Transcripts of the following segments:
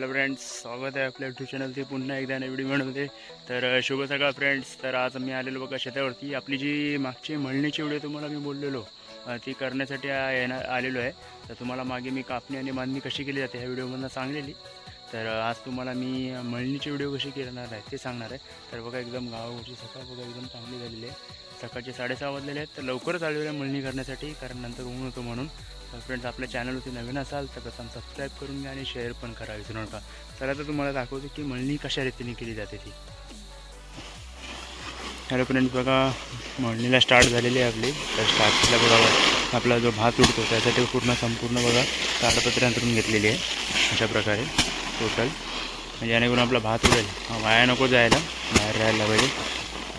Hello friends स्वागत आहे आपल्या यूट्यूब चॅनलचे पुन्हा एकदा नवीन व्हिडिओमध्ये तर शुभ सकाळ फ्रेंड्स. तर आज मी आलेलो बघा शेतावरती. आपली जी मागची मळणीची व्हिडिओ तुम्हाला मी बोललेलो. ती करण्यासाठी येणार आलेलो आहे. तर तुम्हाला मागे मी कापणी आणि बांधणी कशी केली जाते ह्या व्हिडिओमधनं सांगलेली. तर आज तुम्हाला मी मळणीची व्हिडिओ कशी करणार आहे ते सांगणार आहे. तर बघा एकदम गावाची सकाळ बघा एकदम चांगली झालेली आहे. सकाळचे साडेसहा वाजलेले आहेत. तर लवकरच आलेलो आहे मळणी करण्यासाठी. कारण नंतर ऊन होतो म्हणून. फ्रेंड्स आपल्या चॅनलवरती नवीन असाल तर प्रथम सबस्क्राईब करून घ्या आणि शेअर पण करा विसरू नका. चला तर तुम्हाला दाखवतो की मळणी कशा रीतीने केली जाते ती. हॅलो फ्रेंड्स बघा मळणीला स्टार्ट झालेली आहे आपली. तर स्टार्टला बघा आपला जो भात उडतो त्यासाठी पूर्ण संपूर्ण बघा ताडपत्र अंतरून घेतलेली आहे अशा प्रकारे टोटल म्हणजे जेणेकरून आपला भात उडेल. वाया नको जायला बाहेर राहायला पाहिजे.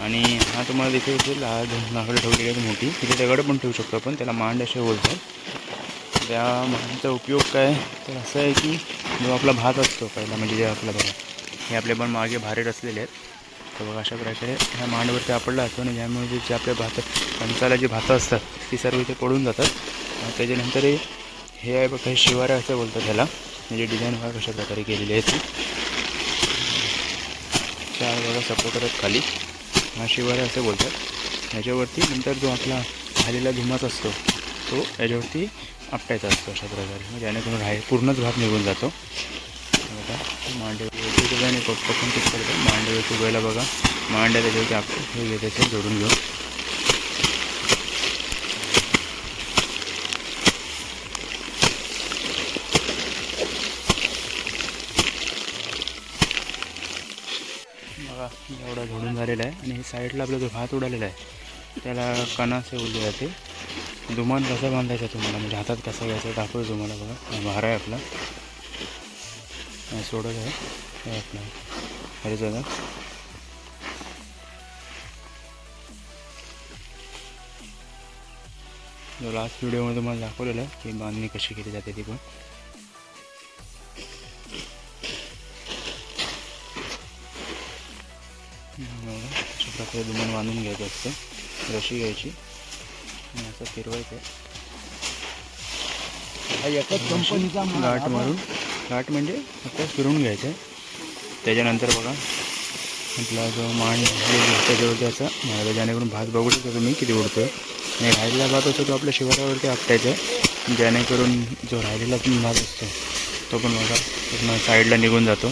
आणि हा तुम्हाला दिसत असेल हा लाकडं ठेवलेली आहे मोठी. तिथे दगड पण ठेवू शकतो आपण त्याला मांड असे बोलतात. त्या मांडचा उपयोग काय तर असं आहे की जो आपला भात असतो पहिला म्हणजे जे आपला बघा हे आपले पण मागे भारे रचलेले आहेत. तर बघा अशा प्रकारे ह्या मांडवरती आपडला असतो आणि ज्यामुळे जे जे आपल्या भात कणसाला जी भातं असतात ती सर्व इथे पडून जातात. त्याच्यानंतर हे आहे बघा हे असं बोलतात त्याला म्हणजे डिझाईन बघा कशा प्रकारे केलेली आहे ती. चार बघा सपोर्ट आहेत खाली. हा शिवाऱ्या असं बोलतात. ह्याच्यावरती नंतर जो आपला झालेला धुमाच असतो तो याच्यावरती आपटायचा असतो अशा प्रकारे. म्हणजे जेणेकरून राहील पूर्णच भात निघून जातो. बघा मांडीवरती आणि पप्पा पण तेच करतात मांडीवरती बघा. मांड्या त्याच्यावरती आप हे घेत असेल जोडून घेऊन बघा एवढा झोडून झालेला आहे. आणि हे साईडला आपला जो भात उडालेला आहे त्याला कणासे बोलले जाते. दुमान कसा बांधायचा तुम्हाला? म्हणजे हातात कसा घ्यायचा दाखवतो तुम्हाला बघा. भार आहे आपला. सोडत आहे. आपला. अरे जागा जो लास्ट व्हिडिओमध्ये तुम्हाला दाखवलेलं आहे की बांधणी कशी केली जाते ती पण. अशा प्रकारे दुमान बांधून घ्यायचं असतं. रशी घ्यायची. आणि असं फिरवायचं एकच कंपनीचा गाठ मारून गाठ म्हणजे फक्त फिरून घ्यायचं आहे. त्याच्यानंतर बघा आपला जो मांड त्याच्यावरती असा मारायचा जेणेकरून भात बघू शकतो तुम्ही किती उडतो आणि राहिलेला भात असतो तो आपल्या शिवारावरती आपटायचा आहे. जेणेकरून जो राहिलेला पण भात असतो तो पण बघा साईडला निघून जातो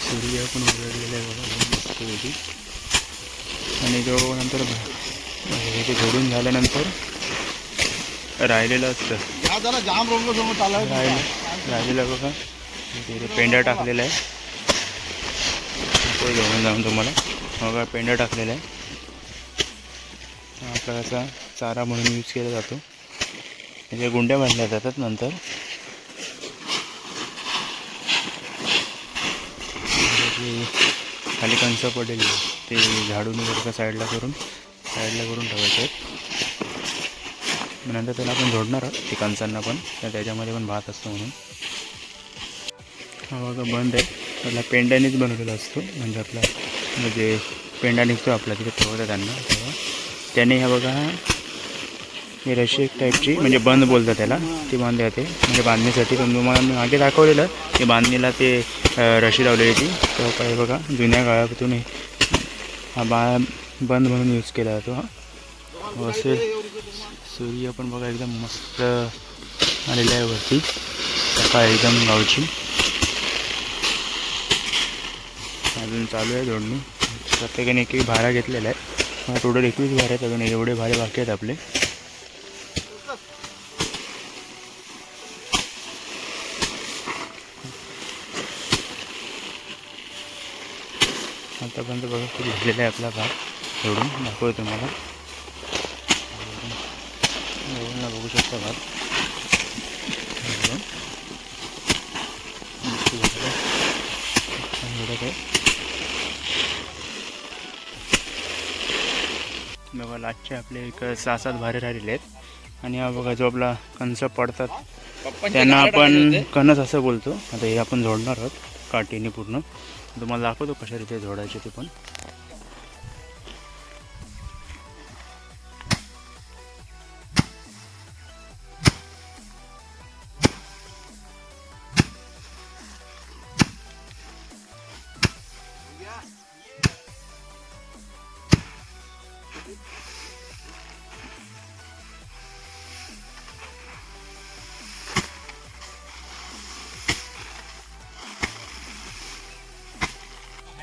सूर्य पण उघडलेला आहे बघा एकदम मस्तपैकी. आणि जो नंतर भा- हे ते झोडून झाल्यानंतर राहिलेलं असतं. राहिलं राहिलेलं बघा. तिथे पेंडा टाकलेला आहे. पुढे घेऊन जाऊन तुम्हाला. बघा पेंडा टाकलेला आहे. हा आपला असा चारा म्हणून यूज केला जातो. त्याच्या गुंड्या बांधल्या जातात नंतर. खाली कणसं पडेल ते झाडून वगैरे साईडला करून साईडला करून ठेवायचे. आहेत मग नंतर त्याला आपण जोडणार आहोत ते कणसांना पण. तर त्याच्यामध्ये पण भात असतो म्हणून. हा बघा बंद आहे. त्याला पेंड्यानेच बनवलेला असतो. म्हणजे आपला म्हणजे पेंडा निघतो आपला तिथे ठेवतात त्यांना. तेव्हा त्याने ह्या बघा हे रशी एक टाईपची म्हणजे बंद बोलतात त्याला. ती बांधली जाते. म्हणजे बांधणीसाठी पण तुम्हाला मी मागे दाखवलेलं. ते बांधणीला ते रशी लावलेली ती. तेव्हा काय बघा जुन्या काळापासून हा बा बंद म्हणून यूज केला जातो हा. सूर्य पण बघा एकदम मस्त आलेला आहे वरती. सकाळ एकदम गावची. अजून चालू आहे जोडणी प्रत्येकाने एक एक भारा घेतलेला आहे. टोटल एकवीस भारे आहेत अजून. एवढे भारे बाकी आहेत आपले. आतापर्यंत बघा किती झालेला आहे आपला भाग. जोडून दाखवतो तुम्हाला. एवढं बघू शकता भात बघा लास्टचे आपले एक सहा सात भारे राहिलेले आहेत. आणि हा बघा जो आपला कंस पडतात त्यांना आपण कणस असं बोलतो. आता हे आपण जोडणार आहोत काठीने पूर्ण. तुम्हाला दाखवतो कशा रीती जोडायचे ते पण.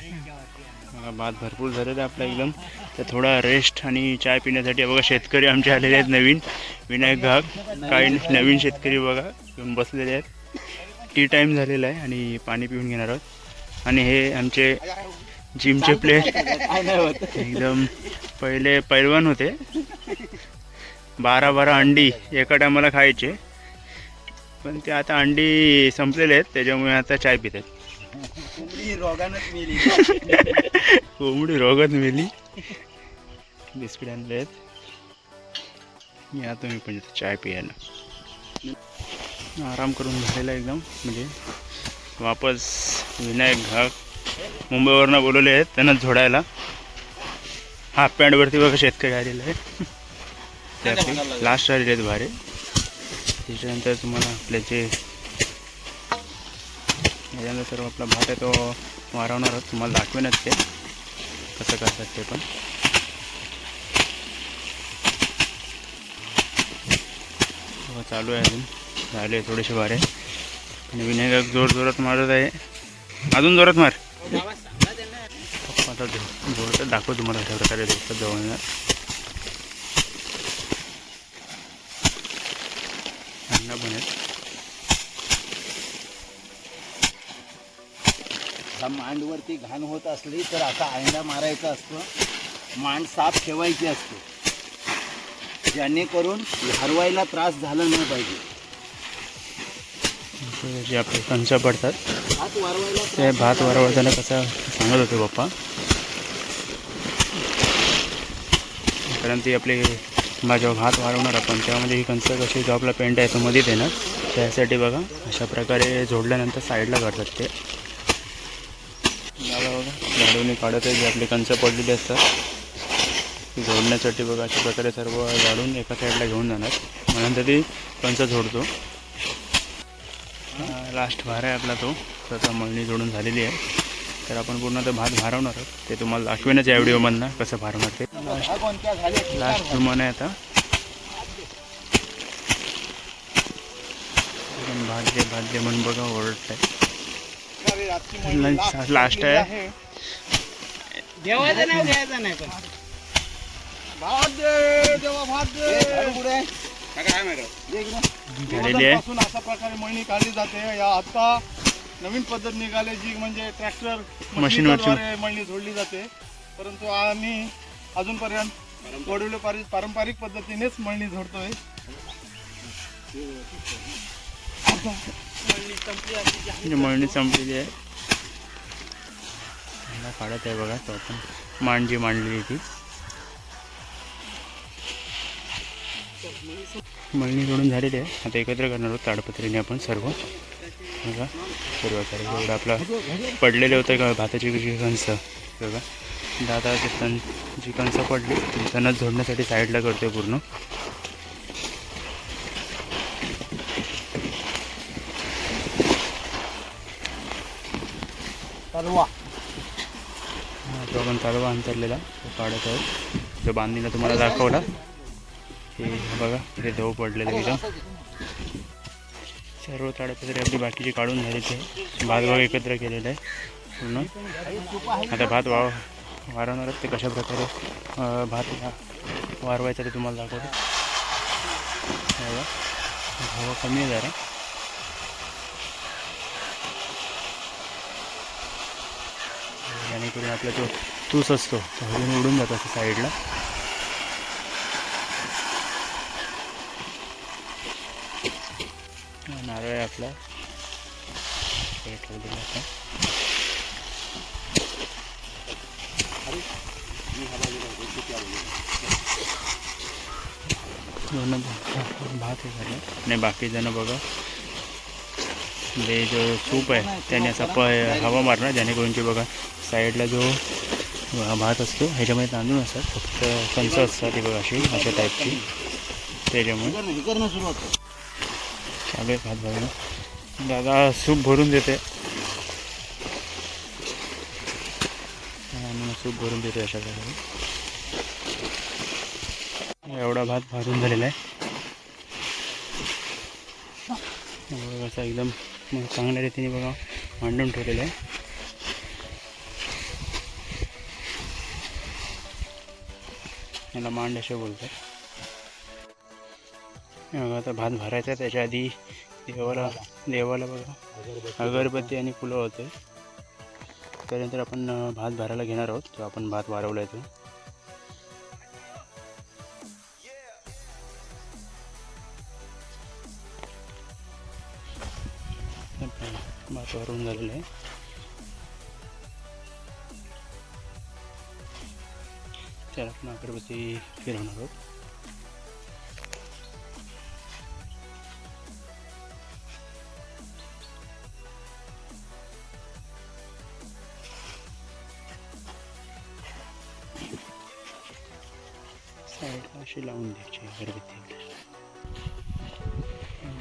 बघा, भात भरपूर झालेला आहे आपला एकदम. तर थोडा रेस्ट आणि चाय पिण्यासाठी बघा शेतकरी आमचे आलेले आहेत नवीन. विनायक घाग काही नवीन शेतकरी बघा बसलेले आहेत. टी टाईम झालेला आहे आणि पाणी पिऊन घेणार आहोत. आणि हे आमचे जिमचे प्लेयर एकदम पहिले पैलवान होते. बारा बारा अंडी एका टायमाला खायचे. पण ते आता अंडी संपलेले आहेत त्याच्यामुळे आता चाय पितात. रोगानच मेली. कोंबडी रोगात मेली. बिस्किट आणले आहेत. या तुम्ही पण चाय पियाला आराम करून झालेला एकदम. म्हणजे वापस विनायक घाग मुंबईवरनं बोलवले आहेत त्यांना झोडायला. हाफ पॅन्टवरती बघा शेतकरी आलेले आहेत. ते लास्ट आलेले आहेत भारे त्याच्यानंतर तुम्हाला आपले जे याच्यानंतर आपला भात आहे तो वारवणारच. आहोत तुम्हाला दाखवेनच ते. कसं करतात ते पण. हो, चालू आहे अजून. झाले थोडेसे वारे. आणि विनायक जोर जोरात मारत आहे. अजून जोरात मार. आता जोर तर दाखव तुम्हाला अशा प्रकारे जोरात जवळ येणार अण्णा पण ह्या मांडवरती घाण होत असली तर असा आयंडा मारायचा असतो. मांड साफ ठेवायची असते. जेणेकरून हरवायला त्रास झाला नाही पाहिजे. जे आपले कंच पडतात वारवायला ते भात वारवताना कसं सांगत होते पप्पा? कारण ती आपली जेव्हा भात वारवणार आपण त्यामध्ये ही कंच कशी जो आपला पेंट आहे तो मध्ये देणार त्यासाठी बघा अशा प्रकारे जोडल्यानंतर साईडला करतात ते. झाडून काढत आहे जे आपले कंच पडलेली असतात. ती जोडण्यासाठी बघा अशा प्रकारे सर्व झाडून एका साईडला घेऊन जाणार. म्हणून तर ती कणसं जोडतो लास्ट भार आहे आपला तो. त्याचा मळणी जोडून झालेली आहे. तर आपण पूर्ण तर भात भारवणार आहोत. ते तुम्हाला दाखवेनच या व्हिडिओमधनं कसं भारवणार ते. लास्ट लास्ट मन आहे आता. पण भाजले भाजले म्हणून बघा ओरडत आहे लास्ट आहे. देवाचं नाव घ्यायचं नाही पण. भात दे देवा भात दे पुढे. दे इकडं. झालेली आहे. पासून अशा प्रकारे मळणी काढली जाते. या आता नवीन पद्धत निघाली जी म्हणजे ट्रॅक्टर मशीनवरची. मळणी जोडली जाते. परंतु आम्ही अजूनपर्यंत वडील पारंपरिक पद्धतीनेच मळणी झोडतोय म्हणजे मळणी संपलेली आहे. काढत आहे बघा तो आपण मांड जी मांडलेली ती. मळणी जोडून झालेली आहे. आता एकत्र करणार आहोत ताडपत्रीने आपण सर्व. बघा सर्व सर्व एवढं आपला पडलेले होते का? भाताची जी बघा दादा ते जी कणसं पडली ती जोडण्यासाठी साईडला करतोय पूर्ण. तलवा. तो आपण तलवा अंतरलेला तो काढत आहोत. जो बांधणीला तुम्हाला दाखवला हे बघा इथे धव पडलेलं तिथं. सर्व ताडपत्री आपली बाकीची काढून झाली भात भाग एकत्र केलेला आहे पूर्ण. आता भात वाव वारवणार ते कशा प्रकारे भात वारवायचा ते तुम्हाला दाखवतो. बघा. हवा कमी आहे जरा जेणेकरून आपला जो तूस असतो तो हलून उडून जातो असं साईडला. नारळ आहे आपला. ठेवलेला आता. हो भात हे झालं आणि बाकी जण बघा. म्हणजे जो सूप आहे त्याने असा प हवा मारणार जेणेकरून की बघा. साईडला जो भात असतो ह्याच्यामध्ये तांदूळ असतात. फक्त कंच असतात ते बघा अशी अशा टाईपची त्याच्यामुळे. चालू आहे भात भरणं दादा सूप भरून देते. आणि सूप भरून देते अशा प्रकारे. एवढा भात भाजून झालेला आहे. बघा एकदम मग चांगल्या रीतीने बघा मांडून ठेवलेला आहे. याला मांड असे बोलतात. बघा आता भात भरायचा आहे त्याच्या आधी देवाला देवाला बघा. अगरबत्ती आणि फुलं होते. त्यानंतर आपण भात भरायला घेणार आहोत. तो आपण भात वारवला आहे तो. भात वारवून झालेलं आहे. तर आपण अगरबत्ती फिरवणार आहोत. साईडला अशी लावून द्यायची अगरबत्ती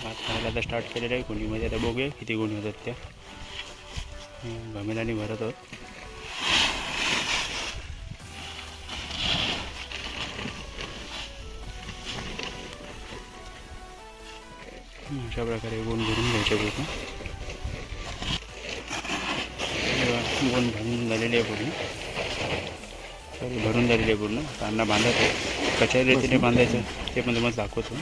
भात खायला आता स्टार्ट केलेलं आहे गुणीमध्ये आता बघूया किती गुणी होतात त्या. हं, भरत आहोत. अशा प्रकारे गुण भरून घ्यायचे पूर्ण. तेव्हा भरून झालेले आहे पूर्ण. सॉरी भरून झालेली आहे पूर्ण. कांदा बांधायचं कशा रीतीने बांधायचं ते पण तुम्हाला दाखवतो.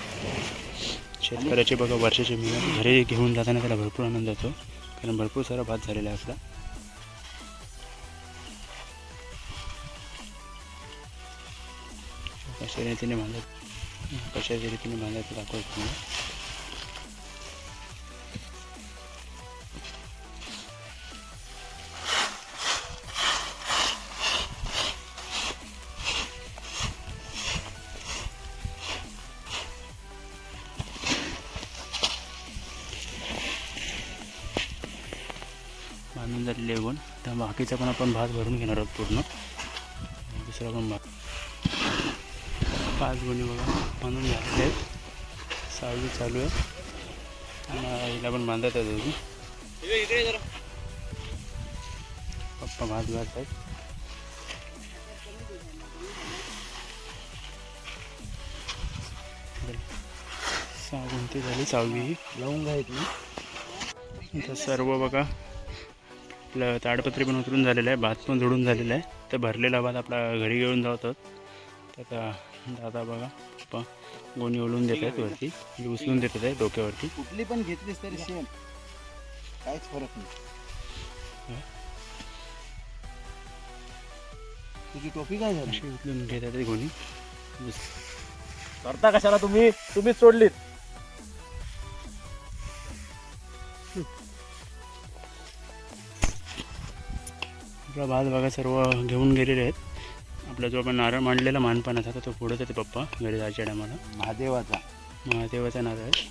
शेतकऱ्याचे बघा वर्षाचे मेहनत. घरी घेऊन जाताना त्याला भरपूर आनंद येतो कारण भरपूर सारा भात झालेला आहे आपला. कशा रीतीने बांधायचं? कशा रीतीने बांधायचं दाखवतो तुम्हाला. बाकीचा पण आपण भात भरून घेणार आहोत पूर्ण. दुसरा पण भात. पाच गुणी बघा बांधून झालेले आहेत. सावली चालू आहे. आणि हिला पण बांधत आहेत अजून. पप्पा भात घालत आहेत. सहा गुंती झाली सहावी ही लावून घ्यायची. इथं सर्व बघा. आपलं ताडपत्री पण उतरून झालेलं आहे भात पण जोडून झालेला आहे. तर भरलेला भात आपला घरी घेऊन जातो. तर आता दादा बघा पप्पा गोणी ओलून देत आहेत वरती म्हणजे उचलून देतात आहे डोक्यावरती. कुठली पण घेतलीस तरी सेम काहीच फरक नाही. तुझी टोपी काय झाली? उचलून घेतात आहे गोणी. करता कशाला तुम्ही? तुम्हीच सोडलीत. आपला भात बघा सर्व घेऊन गेलेले आहेत. आपला जो आपण नारळ मांडलेला मानपानाचा तो पुढे येते पप्पा घरी जायच्या टायमाला. महादेवाचा. महादेवाचा नारळ. आहे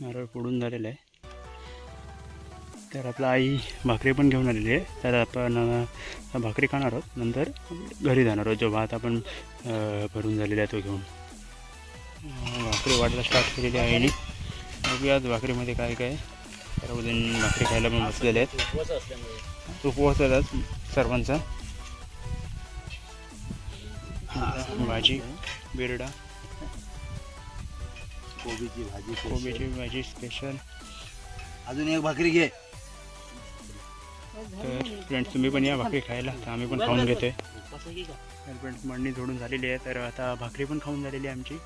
नारळ फोडून झालेला आहे. तर आपला आई भाकरी पण घेऊन आलेली आहे. तर आपण भाकरी खाणार आहोत. नंतर घरी जाणार आहोत. जो भात आपण भरून झालेला आहे तो घेऊन. भाकरी वाटायला स्टार्ट केलेली आहे आईने बघूया आज भाकरीमध्ये काय काय. सर्वजण भाकरी खायला पण बसलेले आहेत. उपवास आज सर्वांचा. भाजी बिरडा. कोबीची भाजी कोबीची भाजी स्पेशल अजून एक भाकरी घे. तर फ्रेंड्स तुम्ही पण या भाकरी खायला. तर आम्ही पण खाऊन घेतोय. तर फ्रेंड्स मळणी जोडून झालेली आहे. तर आता भाकरी पण खाऊन झालेली आहे आमची.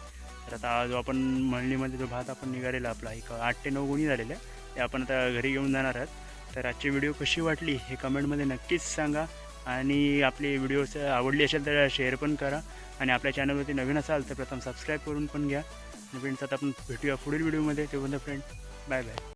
तर आता जो आपण मळणीमध्ये जो भात आपण निघालेला आपला एक आठ ते नऊ गुणी झालेला आहे ते आपण आता घरी घेऊन जाणार आहात. तर आजची व्हिडिओ कशी वाटली हे कमेंटमध्ये नक्कीच सांगा आणि आपली व्हिडिओ आवडली असेल तर शेअर पण करा आणि आपल्या चॅनलवरती नवीन असाल तर प्रथम सबस्क्राईब करून पण घ्या. फ्रेंड्स आता आपण भेटूया पुढील व्हिडिओमध्ये. तेव्हा फ्रेंड बाय बाय